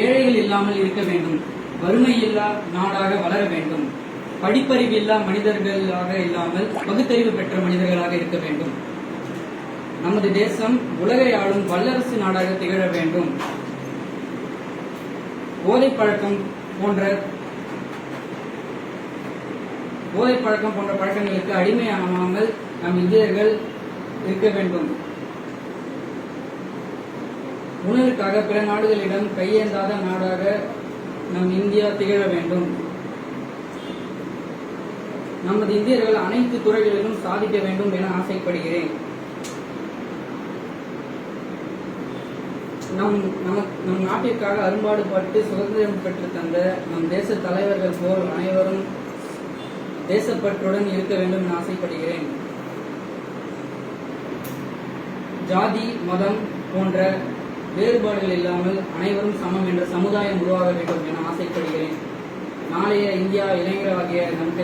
ஏழைகள் இல்லாமல் இருக்க வேண்டும். வறுமை இல்லா நாடாக வளர வேண்டும். படிப்பறிவு இல்லா மனிதர்களாக இல்லாமல் பகுத்தறிவு பெற்ற மனிதர்களாக இருக்க வேண்டும். நமது தேசம் உலகை ஆளும் வல்லரசு நாடாக திகழ வேண்டும். போதை பழக்கம் போன்ற போதை பழக்கம் போன்ற பழக்கங்களுக்கு அடிமையாகாமல் நம் இந்தியர்கள் இருக்க வேண்டும். உணவிற்காக பிற நாடுகளிடம் கையேந்தாத நாடாக நம் இந்தியா திகழ வேண்டும். நமது இந்தியர்கள் அனைத்து துறைகளிலும் சாதிக்க வேண்டும் என ஆசைப்படுகிறேன். நம் நம நம் நாட்டிற்காக அரும்பாடுபட்டு சுதந்திரம் பெற்று தந்த நம் தேச தலைவர்கள் போல் அனைவரும் தேசப்பற்றுடன் இருக்க வேண்டும் என ஆசைப்படுகிறேன். ஜாதி மதம் போன்ற வேறுபாடுகள் இல்லாமல் அனைவரும் சமம் என்ற சமுதாயம் உருவாக வேண்டும் என ஆசைப்படுகிறேன். நாளைய இந்தியா இளைஞராகிய நம்